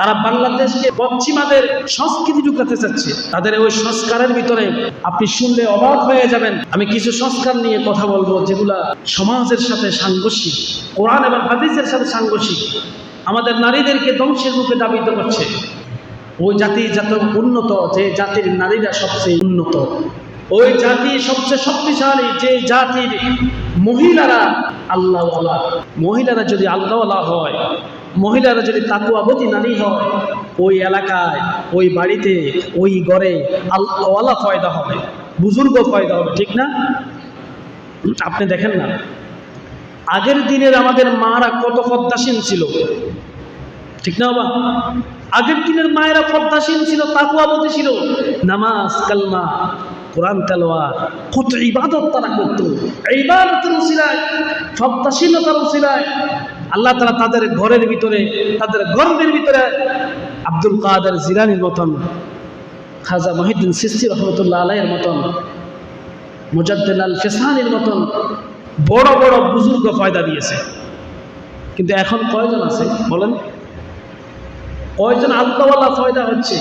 তারা বাংলাদেশকে পশ্চিমাদের সংস্কৃতি ঢুকাতে চাচ্ছে। তাদের ওই সংস্কারের ভিতরে আপনি শুনলে অবাক হয়ে যাবেন। আমি কিছু সংস্কার নিয়ে কথা বলব যেগুলা সমাজের সাথে সাংঘর্ষিক, কোরআন এবং হাদিসের সাথে সাংঘর্ষিক। আমাদের নারীদেরকে ধ্বংসের মুখে দাবিত করছে। ওই জাতি যত উন্নত, যে জাতির নারীরা সবচেয়ে উন্নত। ওই জাতি সবচেয়ে শক্তিশালী, যে জাতির মহিলারা আল্লাহওয়ালা। মহিলারা যদি আল্লাহওয়ালা হয় মহিলারা যদি তাকুয়াবতী নারী হয়, ওই এলাকায়, ওই বাড়িতে, ওই ঘরে আল্লাহওয়ালা ফয়দা হবে, বুজুর্গ ফয়দা হবে, ঠিক না? আপনি দেখেন না। আগের দিনের আমাদের মারা কত পদ্মাসীন ছিল। ঠিক না বাবা? আগের দিনের মায়েরা পদ্মাসীন ছিল, তাকুয়াবতী ছিল। নামাজ, কালমা, কোরআন তেলোয়া কত ইবাদত তারা করতো। ইবাদতের উসিলায় পদ্মাসীনতার উসিলায় আল্লাহ তালা তাদের ঘরের ভিতরে, তাদের গর্বের ভিতরে আব্দুল কাদের জিরানির মতন, খাজা মহিদ্দিন সিস্তি রহমতুল্লাহ আলাইয়ের মতন মুজাদ্দিল ফেসানির মতন বড় বড় বুজুর্গ ফয়দা দিয়েছে। কিন্তু এখন কয়জন আছে বলেন? কয়জন আল্লাহওয়ালা ফয়দা হচ্ছে?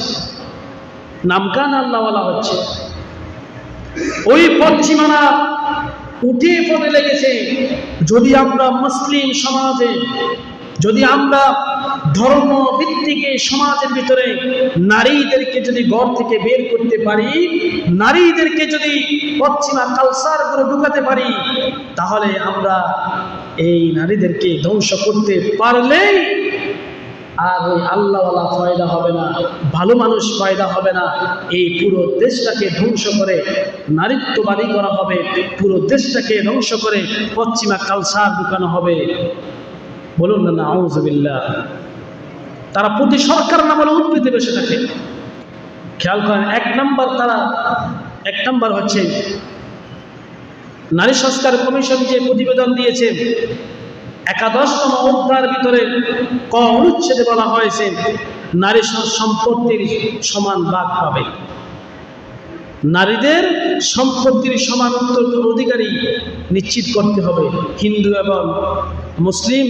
নামকান আল্লাহওয়ালা হচ্ছে। ওই পশ্চিমানা উঠে পড়ে লেগেছে। যদি আমরা মুসলিম সমাজে, যদি আমরা ধর্ম ভিত্তিকে সমাজের ভিতরে নারীদেরকে যদি ঘর থেকে বের করতে পারি, নারীদেরকে যদি পশ্চিমা কালচার করে ঢুকাতে পারি, তাহলে আমরা এই নারীদেরকে ধ্বংস করতে পারলেই আর ওই আল্লাহওয়ালা ফয়দা হবে না, ভালো মানুষ ফয়দা হবে না। এই পুরো দেশটাকে ধ্বংস করে নারীত্ববাদী করা হবে, পুরো দেশটাকে ধ্বংস করে পশ্চিমা কালসার ঢুকানো হবে। বলুন না আউজবিল্লাহ তারা প্রতি সরকার না বলে উদ্ভিদে বসে থাকে। খেয়াল করেন, এক নম্বর তারা, এক নম্বর হচ্ছে, নারী সংস্কার কমিশন যে প্রতিবেদন দিয়েছে একাদশতম অধ্যায়ের ভিতরে ক অনুচ্ছেদে বলা হয়েছে, নারী সম্পত্তির সমান ভাগ পাবে। নারীদের সম্পত্তির সমান অধিকারী নিশ্চিত করতে হবে। হিন্দু এবং মুসলিম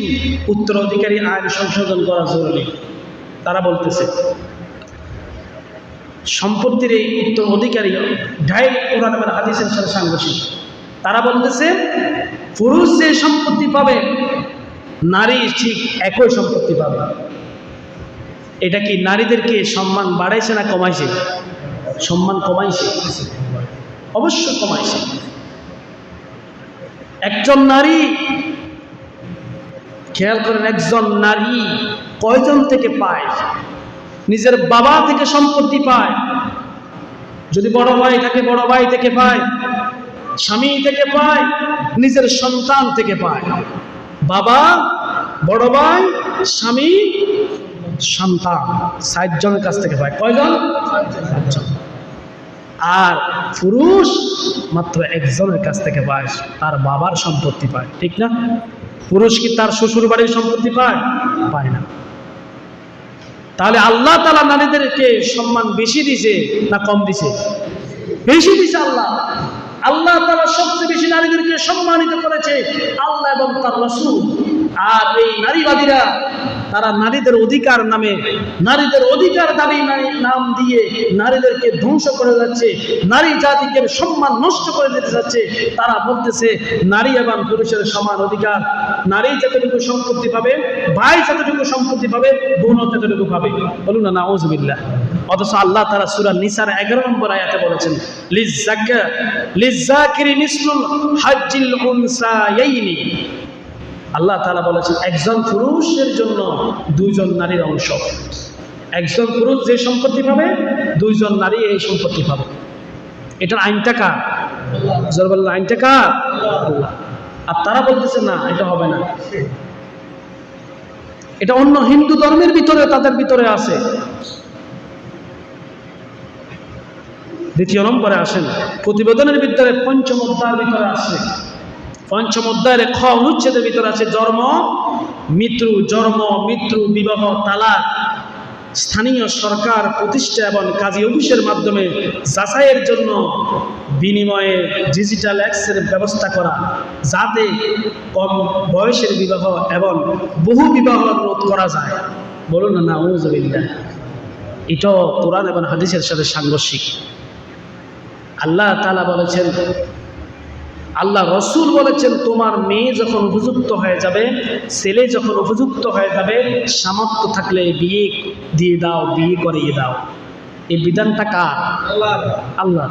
উত্তরাধিকারী আইন সংশোধন করা জরুরি। তারা বলতেছে, সম্পত্তির এই উত্তর অধিকারী ডাইরেক্ট কোরআন হাদিসের সাথে সাংঘর্ষিক। তারা বলতেছে, পুরুষ যে সম্পত্তি পাবে নারী ঠিক একই সম্পত্তি পাবে। এটা কি নারীদেরকে সম্মান বাড়াইছে না কমাইছে? সম্মান কমাইছে। অবশ্য কমাইছে। একজন নারী, খেয়াল করেন, একজন নারী কয়জন থেকে পায়? নিজের বাবা থেকে সম্পত্তি পায়। যদি বড় ভাই থাকে, বড় ভাই থেকে পায়। স্বামী থেকে পায়। নিজের সন্তান থেকে পায়। বাবা, বড় ভাই, স্বামী, সন্তান। ষাট জনের কাছ থেকে পায়। কয়জন? আর পুরুষ মাত্র একজনের কাছ থেকে পায়, তার বাবার সম্পত্তি পায়। ঠিক না? পুরুষ কি তার শ্বশুর বাড়ির সম্পত্তি পায়? পায় না। তাহলে আল্লাহ তালা নারীদেরকে সম্মান বেশি দিছে না কম দিছে? বেশি দিছে আল্লাহ। আল্লাহ তারা সবচেয়ে বেশি নারীদেরকে সম্মানিত করেছে আল্লাহ এবং তার রসুল। আর এই নারীবাদীরা তারা নারীদের অধিকার নামে, নারীদের অধিকার দাবি নাম দিয়ে নারীদেরকে ধ্বংস করে যাচ্ছে, নারী জাতিকে সম্মান নষ্ট করে দিতে যাচ্ছে, তারা বলতেছে নারী এবং পুরুষের সমান অধিকার। নারী যতটুকু সম্পত্তি পাবে, ভাই যতটুকু সম্পত্তি পাবে বোনও ততটুকু পাবে। বলুন না, নাউজবিল্লাহ। অথচ আল্লাহ তারা সুরা নিসার এগারো নম্বর আয়াতে বলেছেন লিজাকা লিজাকিরি মিসলুল হাজ্জিল উনসায়াইনি। আল্লাহ তালা বলেছেন, একজন পুরুষের জন্য দুইজন নারীর অংশ। একজন পুরুষ যে সম্পত্তি পাবে, দুইজন নারী এই সম্পত্তি পাবে। এটার আইনটা কার? জোর বললেন আইনটা কার? আর তারা বলতেছে, না, এটা হবে না। এটা অন্য হিন্দু ধর্মের ভিতরে তাদের ভিতরে আছে। দ্বিতীয় নম্বরে আসেন, প্রতিবেদনের ভিতরে পঞ্চম অধ্যায়ের ভিতরে আসে পঞ্চম অধ্যায়ের খ অনুচ্ছেদের ভিতরে আছে জন্ম, মৃত্যু জন্ম, মৃত্যু, বিবাহ, তালাক। স্থানীয় সরকার প্রতিষ্ঠা এবং কাজী অফিসের মাধ্যমে যাচাইয়ের জন্য বিনিময়ে ডিজিটাল অ্যাক্সের ব্যবস্থা করা, যাতে কম বয়সের বিবাহ এবং বহু বিবাহ রোধ করা যায়। বলুন না, নাউজুবিল্লাহ। এটাও কোরআন এবং হাদিসের সাথে সাংঘর্ষিক। আল্লাহ তালা বলেছেন আল্লাহ রসুল বলেছেন, তোমার মেয়ে যখন উপযুক্ত হয়ে যাবে, ছেলে যখন উপযুক্ত হয়ে যাবে, সামর্থ্য থাকলে বিয়ে দিয়ে দাও, বিয়ে করিয়ে দাও। এই বিধানটা কার? আল্লাহ।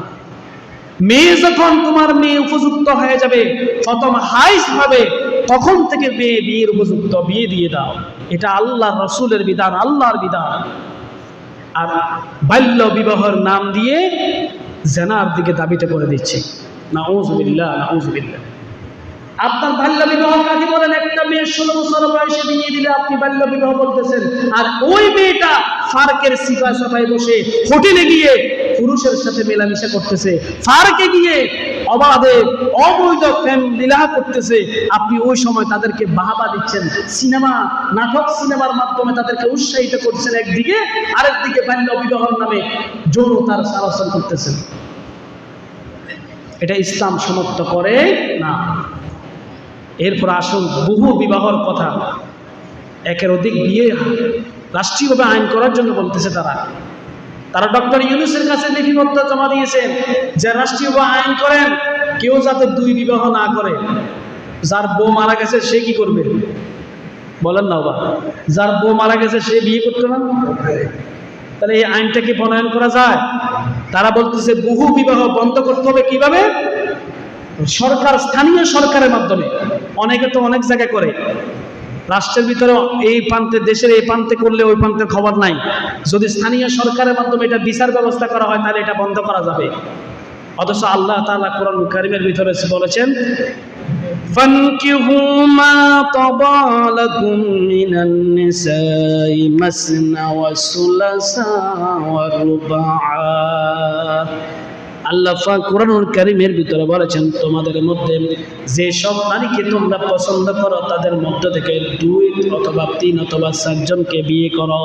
মেয়ে যখন তোমার মেয়ে উপযুক্ত হয়ে যাবে, প্রথম হাইস হবে, তখন থেকে মেয়ে বিয়ের উপযুক্ত, বিয়ে দিয়ে দাও। এটা আল্লাহ রসুলের বিধান, আল্লাহর বিধান। আর বাল্য বিবাহের নাম দিয়ে জেনার দিকে দাবিতে করে দিচ্ছে। আপনার বাল্য বলেন? একটা ষোলো বছর বয়সে বিয়ে দিলে আপনি বাল্য বিবাহ বলতেছেন। আর ওই মেয়েটা ফার্কের বসে হোটেলে গিয়ে পুরুষের সাথে মেলামেশা করতেছে। ফার্কে গিয়ে অবাধে অবৈধ প্রেম লীলা করতেছে। আপনি ওই সময় তাদেরকে বাহাবা দিচ্ছেন। সিনেমা, নাটক সিনেমার মাধ্যমে তাদেরকে উৎসাহিত করছেন একদিকে, আরেকদিকে বাল্য বিবাহর নামে যৌনতার সারাসন করতেছেন। এটা ইসলাম সমর্থ করে না। এরপর আসুন, বহু বিবাহর কথা। একের অধিক বিয়ে রাষ্ট্রীয়ভাবে আইন করার জন্য বলতেছে তারা। তারা ডক্টর ইউনুসের কাছে লিখিবদ্ধ জমা দিয়েছেন যে রাষ্ট্রীয়ভাবে আইন করেন, কেউ যাতে দুই বিবাহ না করে। যার বউ মারা গেছে, সে কি করবে? বলেন না বাবা। যার বউ মারা গেছে, সে বিয়ে করতে না তাহলে এই আইনটা কি প্রণয়ন করা যায়? তারা বলতেছে, বহু বিবাহ বন্ধ করতে হবে কীভাবে? সরকার, স্থানীয় সরকারের মাধ্যমে। অনেকে তো অনেক জায়গায় করে। রাষ্ট্রের ভিতরে এই প্রান্তে, দেশের এই প্রান্তে করলে ওই প্রান্তে খবর নাই। যদি স্থানীয় সরকারের মাধ্যমে এটা বিচার ব্যবস্থা করা হয়, তাহলে এটা বন্ধ করা যাবে। অথচ আল্লাহ তালা কোরআন কারিমের ভিতরে বলেছেন فانكحوا ما طبع لكم من النساء مثنى وثلاث ورباع আল্লাহ পাক কোরআনুল কারীমের ভিতরে বলেছেন তোমাদের মধ্যে যে সব নারীকে তোমরা পছন্দ করো তাদের মধ্য থেকে দুই অথবা তিন অথবা চারজনকে বিয়ে করো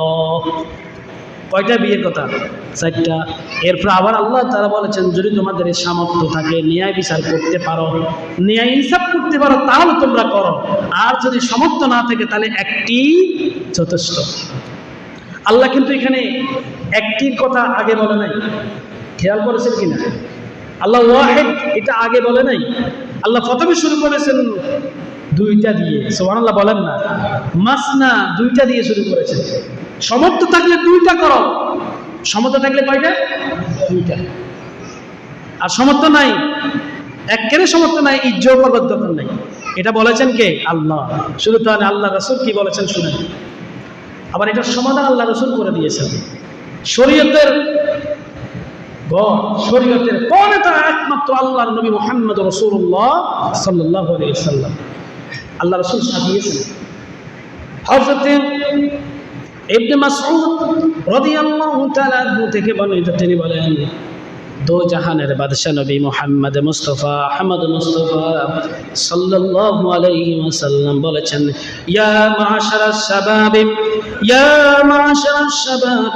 কয়টা বিয়ের কথা? চারটা। এরপর আবার আল্লাহ তারা বলেছেন, যদি তোমাদের এই সামর্থ্য থাকে, ন্যায় বিচার করতে পারো, ন্যায় ইনসাফ করতে পারো, তাহলে তোমরা করো। আর যদি সামর্থ্য না থাকে, তাহলে একটি যথেষ্ট। আল্লাহ কিন্তু এখানে একটির কথা আগে বলে নাই। খেয়াল করেছেন কিনা? আল্লাহ ওয়াহেদ এটা আগে বলে নাই। আল্লাহ প্রথমে শুরু করেছেন দুইটা দিয়ে। সোহান আল্লাহ বলেন না। মাসনা দুইটা দিয়ে শুরু করেছেন। সমর্থ থাকলে দুইটা করো। সমর্থ থাকলে কয়টা? দুইটা। আর সমর্থ নাই? একেবারে সমর্থ নাই ইজ্জত করবার দরকার নাই। এটা বলেছেন কে? আল্লাহ। শুধু তো আল্লাহ রসুল কি বলেছেন শুনেন। আবার এটার সমাধান আল্লাহ রসুল করে দিয়েছেন। শরীয়তের শরীয়তের পরে তারা একমাত্র আল্লাহর নবী মোহাম্মদ রসুল্লাহ সাল্লাহ সাল্লাম আল্লাহ রসুল সাজিয়েছেন। হজরত ইবনে মাসউদ রাদিয়াল্লাহু তাআলা থেকে বর্ণিত, তিনি বলেন, দো জাহানের বাদশা নবী মুহাম্মদ মুস্তাফা, আহমদ মুস্তাফা সাল্লাল্লাহু আলাইহি ওয়াসাল্লাম বলেছেন, ইয়া মাশারাস শাবাব, ইয়া মাশারাস শাবাব,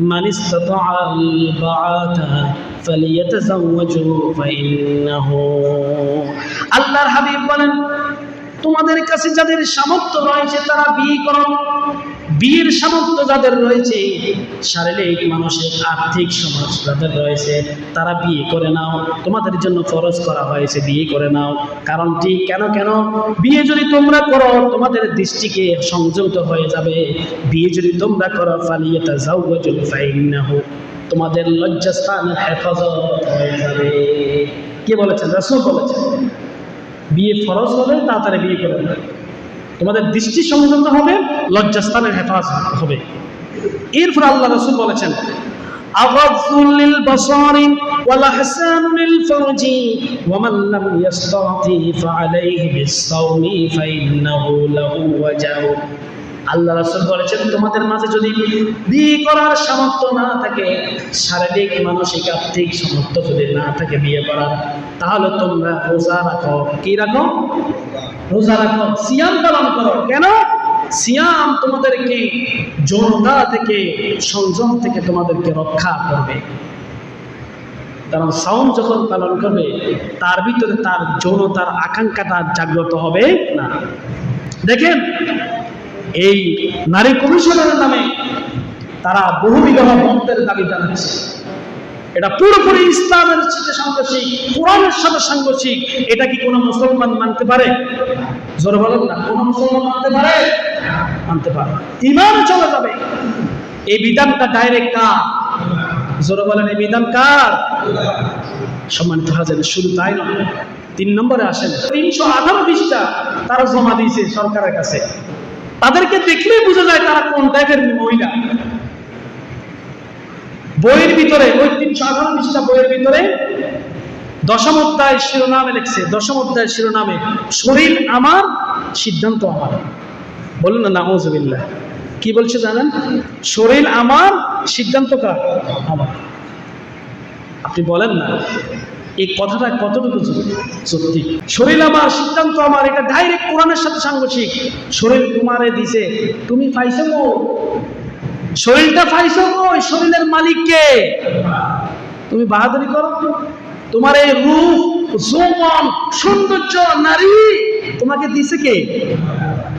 মান ইসতাতাআল বাআতা ফালিয়াতাযাওয়াজু ফাইন্নাহু। আল্লাহর হাবিব বলেন তোমাদের কাছে যাদের সামর্থ্য রয়েছে, তারা বিয়ে করো। বিয়ের সামর্থ্য যাদের রয়েছে, শারীরিক, মানসিক, আর্থিক সমাজ যাদের রয়েছে, তারা বিয়ে করে নাও। তোমাদের জন্য ফরজ করা হয়েছে, বিয়ে করে নাও। কারণটি কেন কেন? বিয়ে যদি তোমরা করো, তোমাদের দৃষ্টিকে সংযত হয়ে যাবে। বিয়ে যদি তোমরা করো ফালিয়াতা যাও ফাইন্নাহু, তোমাদের লজ্জাস্থানের হেফাজত হয়ে যাবে। কে বলেছেন? রাসূল বলেছেন। বিয়ে ফরজ হবে তাড়াতাড়ি বিয়ে করে নেবে তোমাদের দৃষ্টি সংযত হবে লজ্জাস্থানের হেফাজত হবে এরপর আল্লাহ রসুল বলেছেন أغض للبصر والأحسان للفرج ومن لم يستطع فعليه بالصوم فإنه له وجع আল্লাহ রাসূল বলেছেন, তোমাদের মাঝে যদি বিয়ে করার সামর্থ্য না থাকে, শারীরিক, মানসিক, আর্থিক সামর্থ্য যদি না থাকে বিয়ে করার, তাহলে তোমরা রোজা রাখো। কি রাখো? রোজা রাখো। সিয়াম পালন করো। কেন? সিয়াম তোমাদেরকে যৌনতা থেকে, সংযম থেকে তোমাদেরকে রক্ষা করবে। কারণ সাউন্ড যখন পালন করবে, তার ভিতরে তার যৌনতার আকাঙ্ক্ষাটা জাগ্রত হবে না। দেখেন এই নারী কমিশনের নামে তারা বহু বিবাহ বন্ধের দাবি জানাচ্ছে। এটা পুরোপুরি ইসলামের সাথে সাংঘর্ষিক, কোরআনের সাথে সাংঘর্ষিক। এটা কি কোনো মুসলমান মানতে পারে? জোর বলেন না, কোনো মুসলমান মানতে পারে? মানতে পারে। ইমান চলে যাবে। এই বিধানটা ডাইরেক্ট কার? জোরে বলেন, এই বিধান কার? সম্মানিত হাজার, শুধু তাই নয়। তিন নম্বরে আসেন। তিনশো আঠারো পৃষ্ঠা তারা জমা দিয়েছে সরকারের কাছে। তাদেরকে দেখলেই বোঝা যায় তারা কোন টাইপের মহিলা। বইয়ের ভিতরে, ওই তিনশো আঠারো পৃষ্ঠা বইয়ের ভিতরে দশম অধ্যায় শিরোনামে লিখছে। দশম অধ্যায় শিরোনামে, শরীর আমার, সিদ্ধান্ত আমার। বলুন না নামজবিল্লাহ কি বলছে জানেন? শরীর আমার, সিদ্ধান্ত কার? আমার। আপনি বলেন না। এই কথাটা কতটুকু সত্যি? শরীর আমার, সিদ্ধান্ত আমার, এটা ডাইরেক্ট কোরআনের সাথে সাংঘর্ষিক। শরীর তোমারে দিছে। তুমি পাইছো শরীরটা পাইছো কই? শরীরের মালিক কে? তুমি বাহাদুরি করো। তোমার এই রূপ যৌবন সৌন্দর্য, নারী, তোমাকে দিছে কে?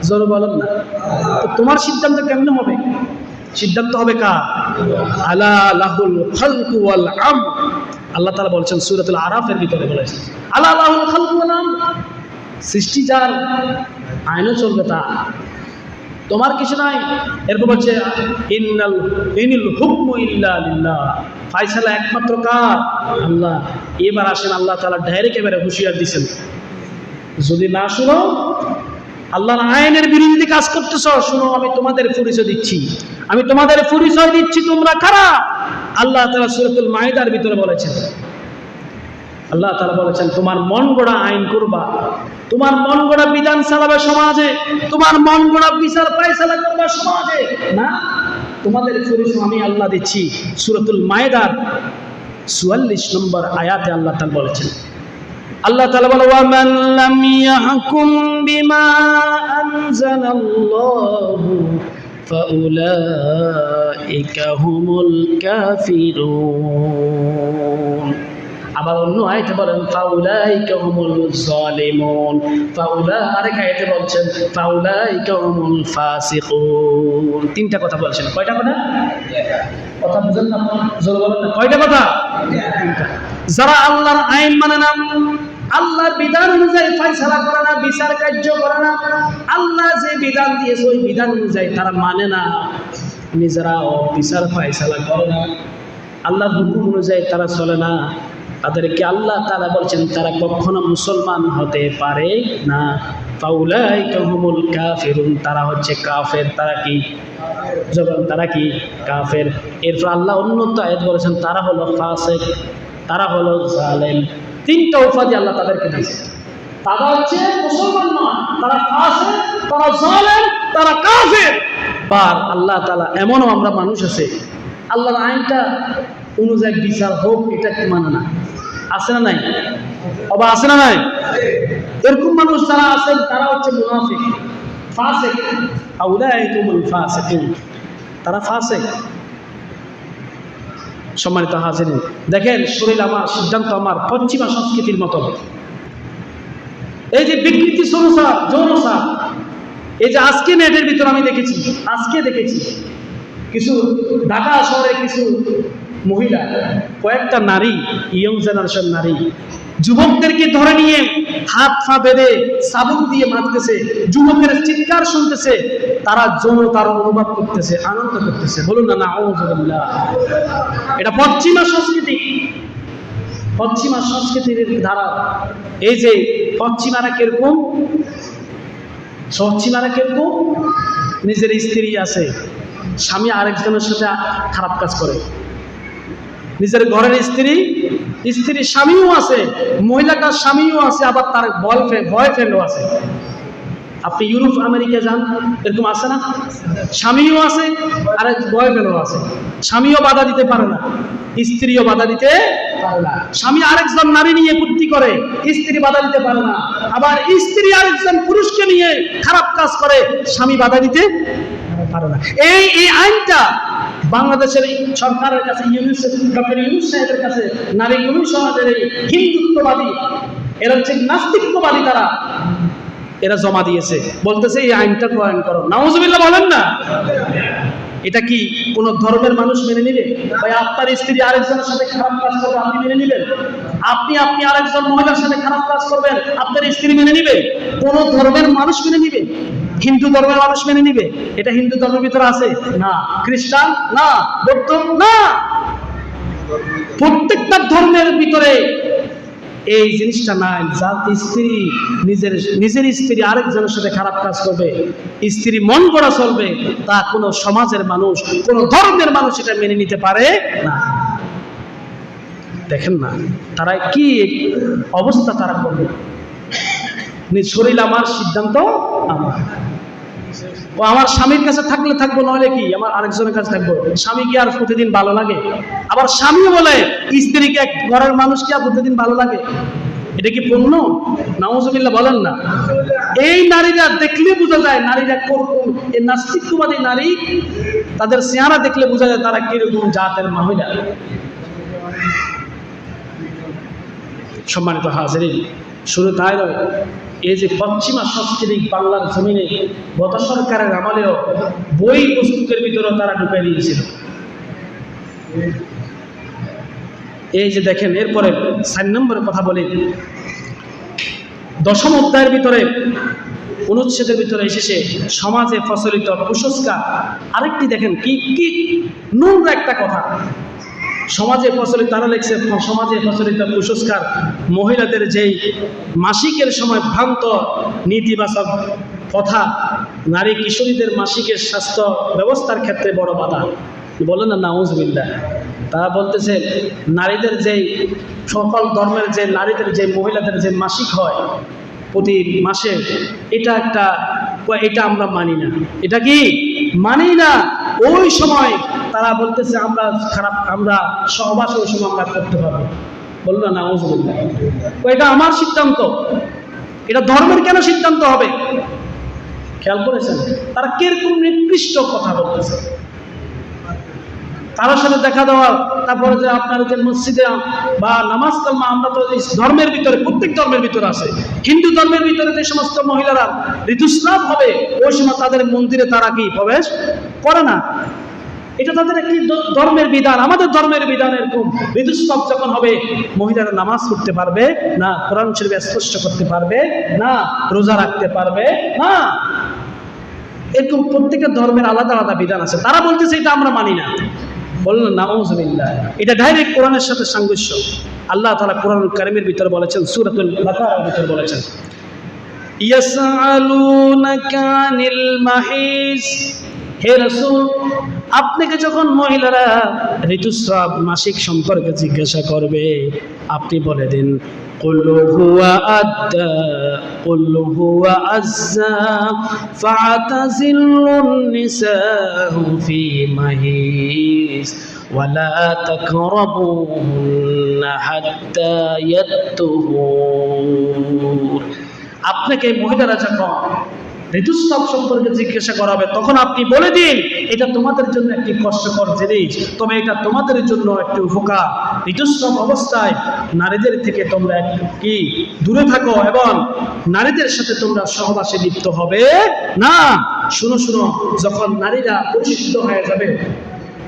জোরে বলেন না। তো তোমার সিদ্ধান্ত কেমন হবে? সিদ্ধান্ত হবে কার? আলা লাহুল খালকু ওয়াল আম আল্লাহ তালা বলছেন সূরাতুল আরাফের ভিতরে বলেছেন আল্লাহ আম সৃষ্টি যার আইনও চলবে তা। তোমার কিছু নাই। এরপর বলছে ফাইসালা একমাত্র কার? আল্লাহ। এবার আসেন আল্লাহ তালা ডাইরেক্ট এবারে হুঁশিয়ার দিছেন। যদি না শুনো আল্লাহর আইনের বিরুদ্ধে কাজ করতেছ, শুনো, আমি তোমাদের পরিচয় দিচ্ছি। আমি তোমাদের পরিচয় দিচ্ছি, তোমরা কারা? আল্লাহ তাআলা সূরাতুল মাইদার ভিতরে বলেছেন। আল্লাহ তাআলা বলেছেন, তোমার মন গড়া আইন করবা। তোমার মন গড়া বিধান চালাবে সমাজে। তোমার মন গড়া বিচার ফায়সালা করবা সমাজে। না, তোমাদের পরিচয় আমি আল্লাহ দিচ্ছি সুরতুল মায়েদার চুয়াল্লিশ নম্বর আয়াতে আল্লাহ তাআলা বলেছেন। আল্লাহ তাআলা বলে, ওয়ামান লাম ইয়াহকুম বিমা আনজালাল্লাহু ফাউলাইকা হুমুল আবার অন্য আয়াতে বলেন, ফাউলাইকা হুমুল জালিমুন। ফাউলা, আরেক আয়াতে বলছেন, ফাউলাইকা হুমুল ফাসিকুন। তিনটা কথা বলছেন। কয়টা কথা? কথা বুঝেন না? জোর বলেন না। কয়টা কথা? যারা আল্লাহর আইন মানে না আল্লাহর বিধান অনুযায়ী ফয়সালা করে না, বিচার কার্য করে না। আল্লাহ যে বিধান দিয়েছে, ওই বিধান অনুযায়ী তারা মানে না। নিজেরা বিচার, ফয়সালা করে না। আল্লাহ হুকুম অনুযায়ী তারা চলে না। তাদেরকে আল্লাহ তারা বলছেন, তারা কখনো মুসলমান হতে পারে না। পাউলাই কাহুমুল কাফেরুন, তারা হচ্ছে কাফের। তারা কি? যখন তারা কি? কাফের। এরপর আল্লাহ উন্নত আয়াত বলেছেন, তারা হলো ফাসেক, তারা হলো জালেম। তিনটা উপাধি আল্লাহ তাদেরকে দিয়েছে তারা হচ্ছে মুসলমান নয়, তারা ফাসেক, তারা জালেম, তারা কাফের। পার আল্লাহ তালা এমনও আমরা মানুষ আছে, আল্লাহর আইনটা অনুযায়ী বিচার হোক, এটা কি মানে না? আছে না নাই? অবা আছে না নাই? এরকম মানুষ যারা আছেন, তারা হচ্ছে মুনাফিক, ফাসেক। আউলাইকুমুল ফাসিকুন। তারা ফাসেক। সম্মানিত হাজির দেখেন শরীর আমার, সিদ্ধান্ত আমার, পশ্চিমা সংস্কৃতির মতো। এই যে বিকৃতি সরসা যৌনসা এই যে আজকে নেটের ভিতর আমি দেখেছি, আজকে দেখেছি, কিছু ঢাকা শহরে কিছু মহিলা, কয়েকটা নারী ইয়ং জেনারেশন নারী যুবকদেরকে ধরে নিয়ে হাত পা বেঁধে সাবুক দিয়ে মারতেছে, যুবকের চিৎকার শুনতেছে, তারা যৌন তার অনুভব করতেছে, আনন্দ করতেছে। বলুন না না এটা পশ্চিমা সংস্কৃতি। পশ্চিমা সংস্কৃতির ধারা। এই যে পশ্চিমারা কীরকম? পশ্চিমারা কীরকম? নিজের স্ত্রী আছে, স্বামী আরেকজনের সাথে খারাপ কাজ করে। নিজের ঘরের স্ত্রী স্ত্রী স্বামীও আছে মহিলাটার স্বামীও আছে আবার তার বয়ফ্রেন্ড বয়ফ্রেন্ডও আছে। আপনি ইউরোপ, আমেরিকা যান, এরকম আছে না? স্বামীও আছে, আর বয়ফ্রেন্ডও আছে। স্বামীও বাধা দিতে পারে না। স্ত্রীও বাধা দিতে স্বামী আরেকজন নারী নিয়ে কুর্তি করে, স্ত্রী বাধা দিতে পারে না। আবার স্ত্রী আরেকজন পুরুষকে নিয়ে খারাপ কাজ করে, স্বামী বাধা দিতে পারে না। এই এই আইনটা বাংলাদেশের সরকারের কাছে ইউনুস ডক্টর ইউনুস সাহেবের কাছে, নারী কমিশনাদের এই হিন্দুত্ববাদী, এরা হচ্ছে নাস্তিকবাদী তারা। এরা জমা দিয়েছে। বলতেছে, এই আইনটা প্রণয়ন করো। নাউজুবিল্লাহ বলেন না। এটা কি কোন ধর্মের মানুষ মেনে নিবে? ভাই, আপনার স্ত্রী আরেকজনের সাথে খারাপ কাজ করবে, আপনি মেনে নিবেন? আপনি আপনি আরেকজন মহিলার সাথে খারাপ কাজ করবেন, আপনার স্ত্রী মেনে নিবে? কোন ধর্মের মানুষ মেনে নিবে? হিন্দু ধর্মের মানুষ মেনে নিবে? এটা হিন্দু ধর্মের ভিতরে আছে? না। খ্রিস্টান? না। বৌদ্ধ? না। প্রত্যেকটা ধর্মের ভিতরে এই জিনিসটা নাই। যার স্ত্রী নিজের নিজের স্ত্রী আরেকজনের সাথে খারাপ কাজ করবে, স্ত্রী মন করা চলবে, তা কোনো সমাজের মানুষ, কোনো ধর্মের মানুষ এটা মেনে নিতে পারে না। দেখেন না, তারা কি অবস্থা তারা করবে? শরীর আমার সিদ্ধান্ত আমার। ও আমার স্বামীর কাছে থাকলে থাকব, নইলে কি? আমার আরেকজনের কাছে থাকব। স্বামী কি আর প্রতিদিন ভালো লাগে? আবার স্বামী বলে, স্ত্রীকে এক ঘরের মানুষ কি আর প্রতিদিন ভালো লাগে? এটা কি পণ্য নাউজুবিল্লাহ, বলেন না। এই নারীরা দেখলে বোঝা যায়, নারীরা কোরকম এই নাস্তিকবাদী নারী, তাদের চেহারা দেখলে বোঝা যায় তারা কীরকম জাতের মহিলা। সম্মানিত হাজিরিন শুধু তাই নয়, এই যে পশ্চিমা সাংস্কৃতিক বাংলার জমিনে গত সরকারের আমলেও বই প্রস্তুতের ভিতরেও তারা ঢুকে দিয়েছিল এই যে দেখেন, এরপরে চার নম্বরের কথা বলি। দশম অধ্যায়ের ভিতরে, অনুচ্ছেদের ভিতরে এসেছে, সমাজে প্রচলিত কুসংস্কার। আরেকটি দেখেন, কি কি নোংরা একটা কথা। সমাজে প্রচলিত, তারা লিখছে, সমাজে প্রচলিত কুসংস্কার মহিলাদের যেই মাসিকের সময় ভ্রান্ত নীতিবাচক কথা নারী কিশোরীদের মাসিকের স্বাস্থ্য ব্যবস্থার ক্ষেত্রে বড় বাধা। বলেন না নাউজবিল্লা তারা বলতেছে, নারীদের যেই সকল ধর্মের যে নারীদের যে মহিলাদের যে মাসিক হয় প্রতি মাসে, এটা একটা, এটা আমরা মানি না। এটা কি? মানি না। ওই সময় তারা বলতেছে, আমরা খারাপ, আমরা সহবাস ওই সময় আমরা করতে পারব। বলল না নাউজুবিল্লাহ এটা আমার সিদ্ধান্ত। এটা ধর্মের কেন সিদ্ধান্ত হবে? খেয়াল করেছেন? তারা কীরকম নিকৃষ্ট কথা বলতেছে। তার সাথে দেখা দেওয়া, তারপরে যে আপনার যে মসজিদে বা নামাজ কালমা আমরা তো ধর্মের ভিতরে, প্রত্যেক ধর্মের ভিতরে আছে। হিন্দু ধর্মের ভিতরে যে সমস্ত মহিলারা ঋতুস্রাব হবে, ওই সময় তাদের মন্দিরে তারা কি প্রবেশ করে না? এটা তাদের একটি ধর্মের বিধান, আমাদের ধর্মের বিধান এরকম ঋতুস্রাব যখন হবে, মহিলারা নামাজ পড়তে পারবে, না, কোরআন শরীফ স্পষ্ট করতে পারবে, না, রোজা রাখতে পারবে, না। এরকম প্রত্যেকের ধর্মের আলাদা আলাদা বিধান আছে। তারা বলতেছে, এটা আমরা মানি না। বললেন, নাউজুবিল্লাহ। এটা ডাইরেক্ট কোরআনের সাথে সাংঘর্ষ। আল্লাহ তাআলা কোরআন কারিমের ভিতরে বলেছেন, সূরাতুল বাকারার ভিতরে বলেছেন, ইয়াসআলুনাকা আনিল মাহিস। হে রাসূল আপনাকে যখন মহিলারা ঋতুস্রাব মাসিক সম্পর্কে জিজ্ঞাসা করবে আপনি বলে দিন قل هو أدى قل هو أزى فاعتزلوا النساء في مهيس ولا تقربوهن حتى يطهر আপনাকে মহিলারা যখন ঋতুস্রাব সম্পর্কে জিজ্ঞাসা করা হবে, তখন আপনি বলে দিন, এটা তোমাদের জন্য একটি কষ্টকর জিনিস, তবে এটা তোমাদের জন্য একটি উপকার। ঋতুস্রাব অবস্থায় নারীদের থেকে তোমরা কি দূরে থাকো এবং নারীদের সাথে তোমরা সহবাসে লিপ্ত হবে না। শুনো শুনো, যখন নারীরা পরিশুদ্ধ হয়ে যাবে,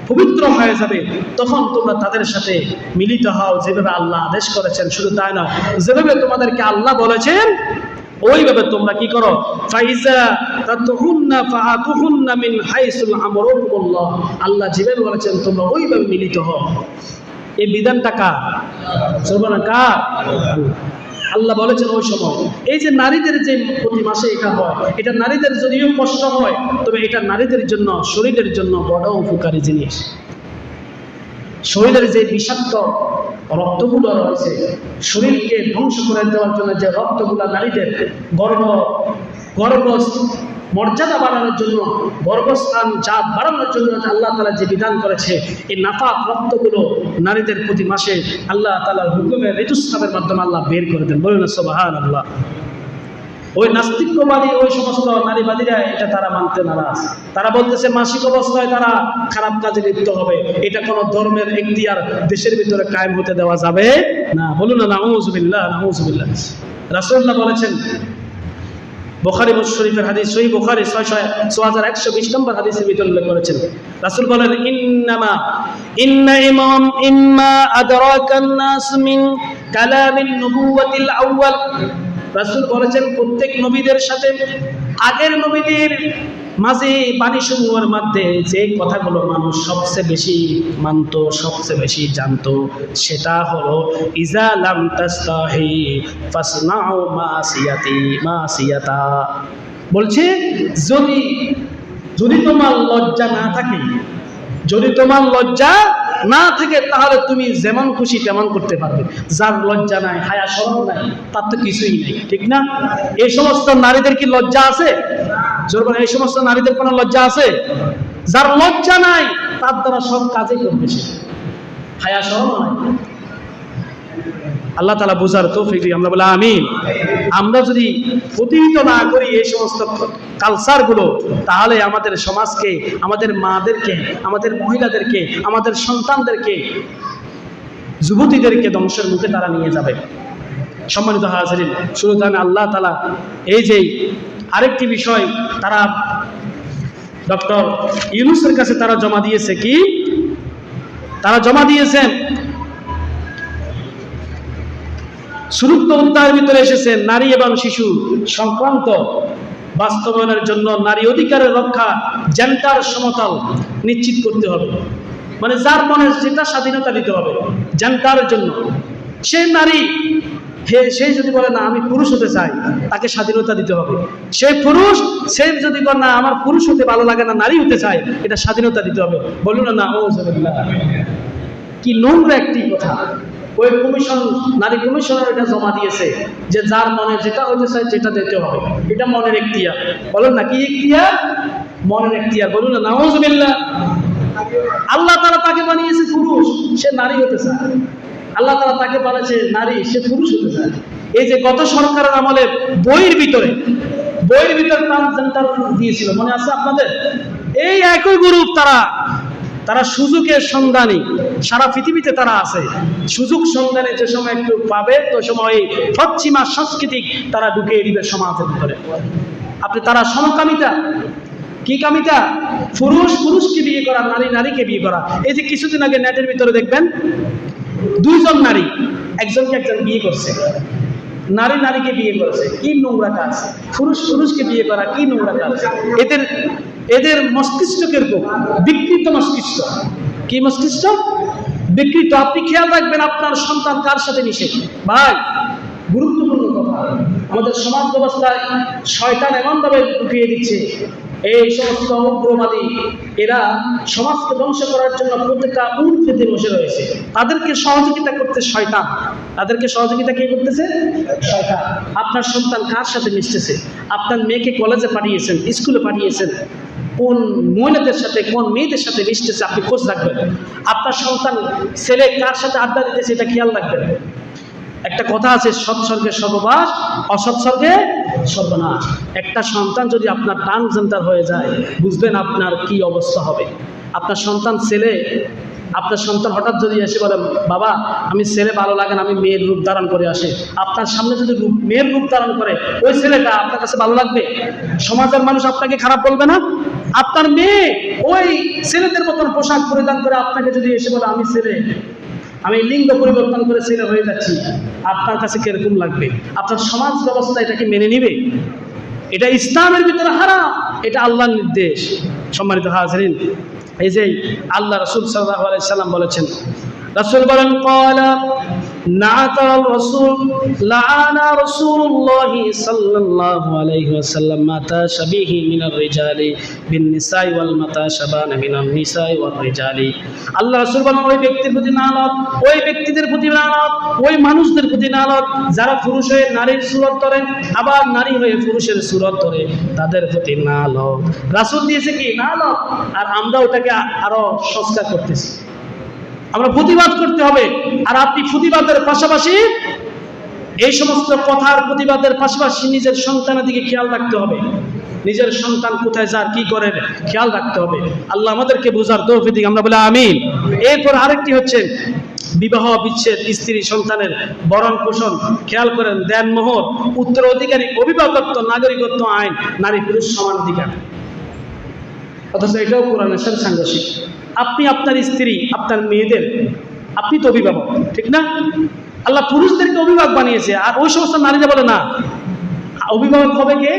পবিত্র হয়ে যাবে, তখন তোমরা তাদের সাথে মিলিত হও, যেভাবে আল্লাহ আদেশ করেছেন। শুধু তাই নয়, যেভাবে তোমাদেরকে আল্লাহ বলেছেন ওইভাবে তোমরা কি করো? আল্লাহ। যেভাবে বলেছেন, তোমরা ওইভাবে মিলিত হও। এই বিধানটা কার? সর্বনা কার? আল্লাহ বলেছেন ওই সময়। এই যে নারীদের যে প্রতি মাসে এটা হয়, এটা নারীদের যদিও কষ্ট হয়, তবে এটা নারীদের জন্য, শরীরের জন্য বড় উপকারী জিনিস। শরীরের যে বিষাক্ত রক্তগুলো রয়েছে, শরীরকে ধ্বংস করে দেওয়ার জন্য যে রক্তগুলো নারীদের গর্ভ গর্ভ মর্যাদা বাড়ানোর জন্য, গর্ভস্থান জাত বাড়ানোর জন্য আল্লাহ তালা যে বিধান করেছে, এই নাফাক রক্তগুলো নারীদের প্রতি মাসে আল্লাহ তালার হুকুমের ঋতুস্রাবের মাধ্যমে আল্লাহ বের করে দেন। বলুন সোবাহান আল্লাহ ওই নাস্তিকবাদী, ওই সমস্ত নারীবাদীরা এটা তারা মানতে নারাজ। তারা বলতেছে মাসিক অবস্থায় তারা খারাপ কাজে লিপ্ত হবে। এটা কোনো ধর্মের এখতিয়ার দেশের ভিতরে কায়েম হতে দেওয়া যাবে না। বলুন না, নাউজুবিল্লাহ রাসূলুল্লাহ বলেছেন, বোখারি শরীফের হাদিস সহি বোখারি ছয় ছ হাজার একশো বিশ নম্বর হাদিসের ভিতরে উল্লেখ করেছেন। রাসুল বলেন, ইন্নামা, ইন্না ইমাম, ইম্মা আদরাকান মিন কালামিন নবুওয়াতিল আউয়াল। রাসুল বলেছেন, প্রত্যেক নবীদের সাথে আগের নবীদের মাঝে বাণীসমূহের মধ্যে যে কথাগুলো মানুষ সবচেয়ে বেশি মানত, সবচেয়ে বেশি জানতো, সেটা হলো, ইজা লাম তাস্তাহি ফাসনাউ মাসিয়াতি, মাসিয়াতা। বলছে, যদি যদি তোমার লজ্জা না থাকে, যদি তোমার লজ্জা না থাকে তাহলে তুমি যেমন খুশি তেমন করতে পারবে। যার লজ্জা নাই, হায়া সরম নাই, তার তো কিছুই নেই, ঠিক না? এই সমস্ত নারীদের কি লজ্জা আছে? এই সমস্ত নারীদের কোনো লজ্জা আছে? যার লজ্জা নাই, তার দ্বারা সব কাজই করবে সে। হায়া সরম নাই। আল্লাহ তালা বুঝার তৌফিক দিই আমরা বলে আমিন। আমরা যদি প্রতিহিত না করি এই সমস্ত কালচারগুলো তাহলে আমাদের সমাজকে, আমাদের মাদেরকে, আমাদের মহিলাদেরকে, আমাদের সন্তানদেরকে, যুবতীদেরকে ধ্বংসের মুখে তারা নিয়ে যাবে। সম্মানিত হাজরিন জানে আল্লাহ তালা এই যে আরেকটি বিষয় তারা ডক্টর ইউনুসের কাছে তারা জমা দিয়েছে কি? তারা জমা দিয়েছেন সুরুক্ত উদ্ধার ভিতরে এসেছে নারী এবং শিশু। সংক্রান্ত বাস্তবায়নের জন্য নারী অধিকারের রক্ষা জেন্টার সমতল নিশ্চিত করতে হবে। মানে যার মনে যেটা স্বাধীনতা দিতে হবে জেন্টারের জন্য। সে নারী, হে, সে যদি বলে, না, আমি পুরুষ হতে চাই তাকে স্বাধীনতা দিতে হবে। সে পুরুষ, সে যদি বলে, না, আমার পুরুষ হতে ভালো লাগে না, নারী হতে চায় এটা স্বাধীনতা দিতে হবে। বলুন না না, ও কি নোংরা একটি কথা। ওই কমিশন নারী কমিশনার এটা জমা দিয়েছে যে যার মনে যেটা হইতে চায় যেটা দিতে হবে। এটা মনের এখতিয়ার। বলেন না, কি এখতিয়ার? মনের এখতিয়ার। বলুন না, নাউজুবিল্লাহ। আল্লাহ তারা তাকে বানিয়েছে পুরুষ, সে নারী হতে চায়। আল্লাহ তারা তাকে বানিয়েছে নারী, সে পুরুষ হতে চায়। এই যে গত সরকারের আমলে বইয়ের ভিতরে বইয়ের ভিতরে ট্রান্সজেন্ডার দিয়েছিল। মনে আছে আপনাদের? এই একই গ্রুপ তারা তারা সুযোগের সন্ধানী। সারা পৃথিবীতে তারা আছে। সুযোগ সন্ধানে যে সময় একটু পাবে, তো সময় পশ্চিমা সাংস্কৃতিক তারা ঢুকিয়ে দিবে সমাজের ভিতরে। আপনি তারা সমকামিতা। কি কামিতা? পুরুষ, পুরুষকে বিয়ে করা, নারী, নারীকে বিয়ে করা। এই যে কিছুদিন আগে নেটের ভিতরে দেখবেন, দুইজন নারী, একজনকে একজন বিয়ে করছে। নারী নারীকে বিয়ে করেছে। কি নোংরা কাজ? পুরুষ পুরুষকে বিয়ে করা কি নোংরা কাজ? এদের এদের মস্তিষ্ক কীরকম বিকৃত মস্তিষ্ক। কি মস্তিষ্ক? বিকৃত। আপনি খেয়াল রাখবেন আপনার সন্তান কার সাথে মিশে? ভাই, গুরুত্বপূর্ণ কথা। আমাদের সমাজ ব্যবস্থায় শয়তান এমনভাবে ঢুকিয়ে দিচ্ছে এই সমস্ত উগ্রবাদী, এরা সমাজকে ধ্বংস করার জন্য প্রত্যেকটা উঠ বসে রয়েছে। তাদেরকে সহযোগিতা করতে শয়তান। তাদেরকে সহযোগিতা কে করতেছে? আপনার সন্তান কার সাথে মিশতেছে? আপনার মেয়েকে কলেজে পাঠিয়েছেন স্কুলে পাঠিয়েছেন। কোন মহিলাদের সাথে, কোন মেয়েদের সাথে মিশতেছে? আপনি খোঁজ রাখবেন। আপনার সন্তান ছেলে কার সাথে আড্ডা দিতেছে, এটা খেয়াল রাখবেন। একটা কথা আছে সৎসর্গে সর্ববাস অসৎসর্গে সর্বনাশ। একটা সন্তান যদি আপনার ট্রান্সজেন্ডার হয়ে যায়, বুঝবেন আপনার কি অবস্থা হবে। আপনার সন্তান ছেলে, আপনার সন্তান হঠাৎ যদি এসে বলে, বাবা, আমি ছেলে ভালো লাগে না, আমি মেয়ের রূপ ধারণ করে আসে। আপনার সামনে যদি মেয়ের রূপ ধারণ করে, ওই ছেলেটা আপনার কাছে ভালো লাগবে? সমাজের মানুষ আপনাকে খারাপ বলবে না? আপনার মেয়ে ওই ছেলেদের মতন পোশাক পরিধান করে আপনাকে যদি এসে বলে, আমি ছেলে আমি লিঙ্গ পরিবর্তন করে ছেলে হয়ে যাচ্ছি। আপনার কাছে কীরকম লাগবে? আপনার সমাজ ব্যবস্থা এটাকে মেনে নিবে? এটা ইসলামের ভিতরে হারা এটা আল্লাহর নির্দেশ। সম্মানিত হাজরিন, এই যে আল্লাহ রসুল সাল্লাহ আলাইসাল্লাম বলেছেন, রসুল বলেন আলাইহি ওয়াসাল্লাম, মাতা শাবিহি মিনার রিজালি বিন নিসাই ওয়াল মাতা শাবান মিনান নিসাই ওয়াল রিজালি। আল্লাহ রাসূল বলেন, ওই ব্যক্তির প্রতি ওই ব্যক্তিদের প্রতি ওই মানুষদের প্রতি লানত যারা পুরুষ হয়ে নারীর সুরত ধরে, আবার নারী হয়ে পুরুষের সুরত ধরে, তাদের প্রতি লানত রাসূল দিয়েছে কি? লানত আর আমরা ওটাকে আরও সংস্কার করতেছি। আমরা প্রতিবাদ করতে হবে। আর আপনি প্রতিবাদের পাশাপাশি এই সমস্ত কথার প্রতিবাদের পাশাপাশি নিজের সন্তানের দিকে খেয়াল রাখতে হবে। নিজের সন্তান কোথায় যার কি করে, খেয়াল রাখতে হবে। আল্লাহ আমাদেরকে বোঝার তৌফিক আমরা বলে আমিন। এরপর আরেকটি হচ্ছে বিবাহ বিচ্ছেদ, স্ত্রী সন্তানের বরণ পোষণ। খেয়াল করেন, দেন মোহর, উত্তরাধিকারী, অভিভাবকত্ব, নাগরিকত্ব আইন নারী পুরুষ সমান অধিকার। অথচ এটাও কোরআনের সাথে সাংঘর্ষিক। আপনি আপনার স্ত্রী, আপনার মেয়েদের, আপনি তো অভিভাবক, ঠিক না? আল্লাহ পুরুষদেরকে অভিভাবক বানিয়েছে, আর ওই সমস্ত নারীরা বলে না। অভিভাবক হবে কে?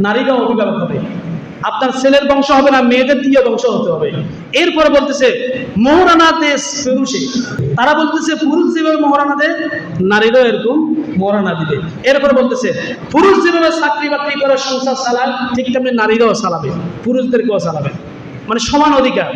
নারীরাও অভিভাবক হবে। আপনার ছেলের বংশ হবে না, মেয়েদের দিয়ে বংশ হতে হবে। এরপরে বলতেছে মোহরানা দেশ পুরুষে তারা বলতেছে, পুরুষ যেভাবে মোহরানা দেয়, নারীরাও এরকম মোহরানা দিবে। এরপরে বলতেছে, পুরুষ যেভাবে চাকরি বাকরি করে, সংসার চালায়, ঠিক তেমনি নারীরাও চালাবে, পুরুষদেরকেও চালাবে। মানে সমান অধিকার।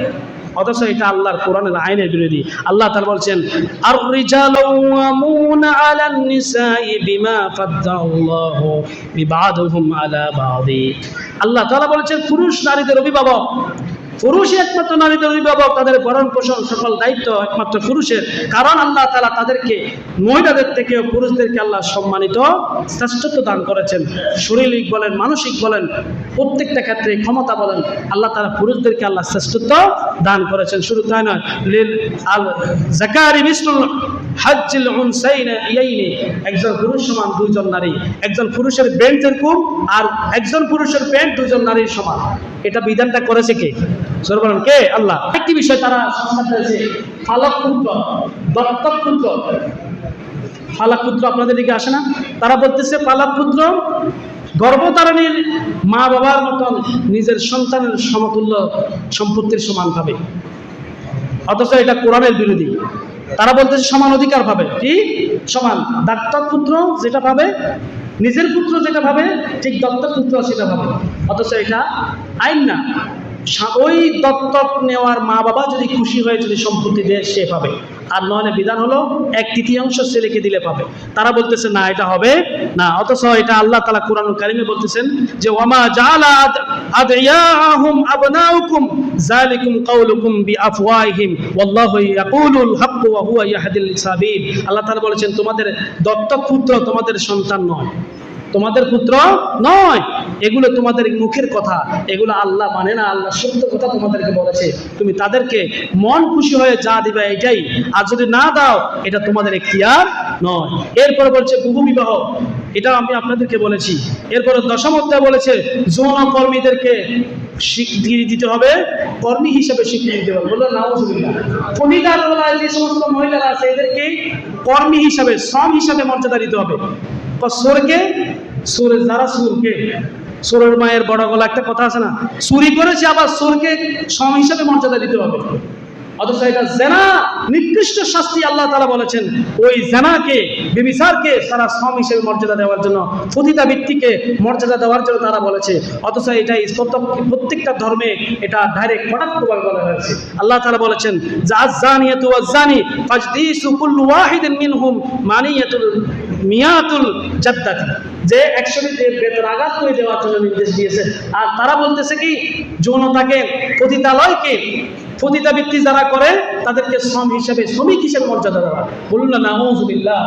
অথচ এটা আল্লাহর কোরআনের আইনের বিরোধী। আল্লাহ তার বলছেন আর রিজালুন আলান নিসাই বিমা ফাদ্দাল্লাহু বিবাদুহুম আলা বাদি। আল্লাহ তাআলা বলেছেন, পুরুষ নারীদের অভিভাবক পুরুষই একমাত্র নারীদের অভিভাবক তাদের ভরণ পোষণ সকল দায়িত্ব একমাত্র পুরুষের। কারণ আল্লাহ তালা তাদেরকে মহিলাদের থেকেও পুরুষদেরকে আল্লাহ সম্মানিত শ্রেষ্ঠত্ব দান করেছেন। শারীরিক বলেন, মানসিক বলেন, প্রত্যেকটা ক্ষেত্রে ক্ষমতা বলেন, আল্লাহ তালা পুরুষদেরকে আল্লাহ শ্রেষ্ঠত্ব দান করেছেন। শুধু তাই নয়, লিল আল জাকারি মিসলুল হাজ্জিল উনসাইনে একজন পুরুষ সমান দুইজন নারী, একজন পুরুষের বেল্ট যেরকম আর একজন পুরুষের প্যান্ট দুইজন নারীর সমান। এটা বিধানটা করেছে কে? সর বলেন কে? আল্লাহ। একটি বিষয় তারা সংস্থান করেছে ফালক পুত্র দত্তক পুত্র ফালাক পুত্র আপনাদের দিকে আসে না? তারা বলতেছে পালাক পুত্র গর্ভধারণীর মা বাবার মতন নিজের সন্তানের সমতুল্য সম্পত্তির সমান পাবে অথচ এটা কোরআনের বিরোধী। তারা বলতেছে, সমান অধিকার পাবে কি? সমান। দত্তক পুত্র যেটা পাবে নিজের পুত্র যেটা ভাবে ঠিক দত্তক পুত্র সেটা ভাবে। অথচ এটা আইন না। ওই দত্তক নেওয়ার মা বাবা যদি খুশি হয়ে যদি সম্পত্তি দেয়, সে পাবে। আর নয়নে বিধান হলো, এক তৃতীয়াংশ ছেলেকে দিলে পাবে। তারা বলতেছে, না, এটা হবে না। অথচ এটা আল্লাহ তালা কোরআন কারিমে বলতেছেন যে, ওয়ামা জালা আদয়াহুম আবনাউকুম, যালিকুম কাউলুকুম বিআফওয়াহিম, ওয়াল্লাহু ইয়াকুলুল হাক্ক ওয়া হুয়া ইয়াহদিল সাবিল। আল্লাহ তাআলা বলেছেন, তোমাদের দত্তক পুত্র তোমাদের সন্তান নয়। তোমাদের পুত্র নয়। এগুলো তোমাদের মুখের কথা। এগুলো আল্লাহ মানে না, আল্লাহ সত্য কথা তোমাদেরকে বলেছে। তুমি তাদেরকে মন খুশি হয়ে যা দিবে এটাই। আর যদি না দাও, এটা তোমাদের এখতিয়ার নয়। এরপরে বলছে বহু বিবাহ। এটা আমি আপনাদেরকে বলেছি। এরপরে দশম অধ্যায় বলেছে যৌন কর্মীদেরকে স্বীকৃতি দিতে হবে। কর্মী হিসেবে স্বীকৃতি দিতে হবে। বলল ফলিদার বেলায় যে সমস্ত মহিলারা আছে, এদেরকে কর্মী হিসাবে, শ্রম হিসাবে মর্যাদা দিতে হবে। বা সোরকে? সুরের যারা সুরকে। সুরের মায়ের বড় গলা একটা কথা আছে না? চুরি করেছে, আবার সুরকে সম হিসাবে মর্যাদা দিতে হবে। অথচ এটা জেনা, নিকৃষ্ট শাস্তি আল্লাহ তালা বলেছেন। ওই জেনাকে বিবিসারকে তারা শ্রম হিসেবে মর্যাদা দেওয়ার জন্য ফতিতা ব্যক্তিকে মর্যাদা দেওয়ার জন্য তারা বলেছে। অথচ এটাই প্রত্যেকটা ধর্মে এটা ডাইরেক্ট কটাক্ষভাবে বলা হয়েছে। আল্লাহ তালা বলেছেন, যে আজানিয়াতু আজানি ফাজদিসু কুল্লু ওয়াহিদিন মিনহুম মানিয়াতুল মিয়াতুল জাদ্দাতি। যে একশোটি বেতন আঘাত করে দেওয়ার জন্য নির্দেশ দিয়েছে। আর তারা বলতেছে কি, যৌনতাকে, পতিতালয়কে পতিতাবৃত্তি যারা করে, তাদেরকে শ্রম হিসেবে, শ্রমিক হিসেবে মর্যাদা দেওয়া বলুন না, নাউজুবিল্লাহ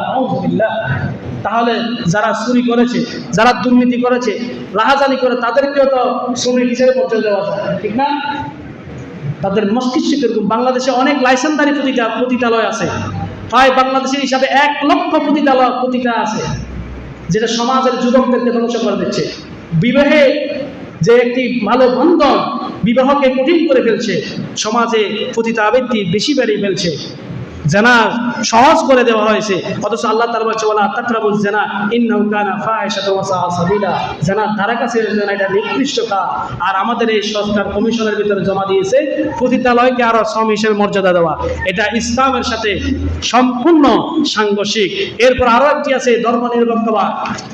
তাহলে যারা চুরি করেছে, যারা দুর্নীতি করেছে, রাহাজানি করে, তাদেরকেও তো শ্রমিক হিসেবে মর্যাদা দেওয়া যায়, ঠিক না? তাদের মস্তিষ্ক এরকম বাংলাদেশে অনেক লাইসেন্সদারি প্রতিটা পতিতালয় আছে। প্রায় বাংলাদেশের হিসাবে এক লক্ষ পতিতালয় পতিতা আছে, যেটা সমাজের যুবকদেরকে ধ্বংস করে দিচ্ছে। বিবাহে যে একটি ভালো বন্ধন বিবাহকে কঠিন করে ফেলছে, সমাজে পতিতা আবৃত্তি বেশি বেড়ে ফেলছে। জানা সহজ করে দেওয়া হয়েছে, অথচ আল্লাহ তাআলা বলছে, ওয়ালা তাকরাবুজ জানা ইন্নাহু কানা ফাহিশাতাও ওয়া সাবিলা। জানা ধারা কাছে জানা এটা নিকৃষ্ট কাজ। আর আমাদের এই সংস্কার কমিশনের ভিতরে জমা দিয়েছে, পতিতালয়কে আরও শ্রম হিসেবে মর্যাদা দেওয়া। এটা ইসলামের সাথে সম্পূর্ণ সাংঘর্ষিক। এরপর আরও একটি আছে ধর্ম নিরপেক্ষবাদ আর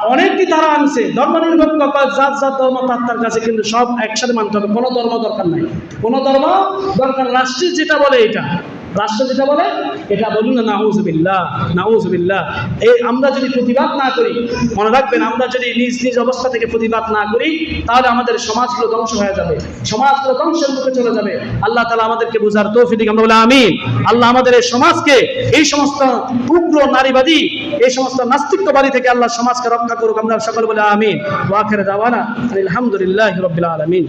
অনেকটি তারা আনছে, ধর্ম নিরপেক্ষ জাত জাত, ধর্ম, তার কাছে কিন্তু সব একসাথে মানতে হবে। কোনো ধর্ম দরকার নাই। কোনো ধর্ম দরকার রাষ্ট্রের যেটা বলে এটা। রাষ্ট্র যেটা বলে, এটা বলুন না নাউজবিল্লাহ নাউজবিল্লাহ এই আমরা যদি প্রতিবাদ না করি, মনে রাখবেন আমরা যদি নিজ নিজ অবস্থা থেকে প্রতিবাদ না করি, তাহলে আমাদের সমাজগুলো ধ্বংস হয়ে যাবে। সমাজগুলো ধ্বংসের মুখে চলে যাবে। আল্লাহ তালা আমাদেরকে বুঝার তৌফিক আমরা বলে আমিন। আল্লাহ আমাদের এই সমাজকে, এই সমস্ত উগ্র নারীবাদী, এই সমস্ত নাস্তিত্ববাদী থেকে আল্লাহ সমাজকে রক্ষা করুক, আমরা সকল বলে আমিন। ওয়াখের দাওয়ানা আলহামদুলিল্লাহ রবিল আলমিন।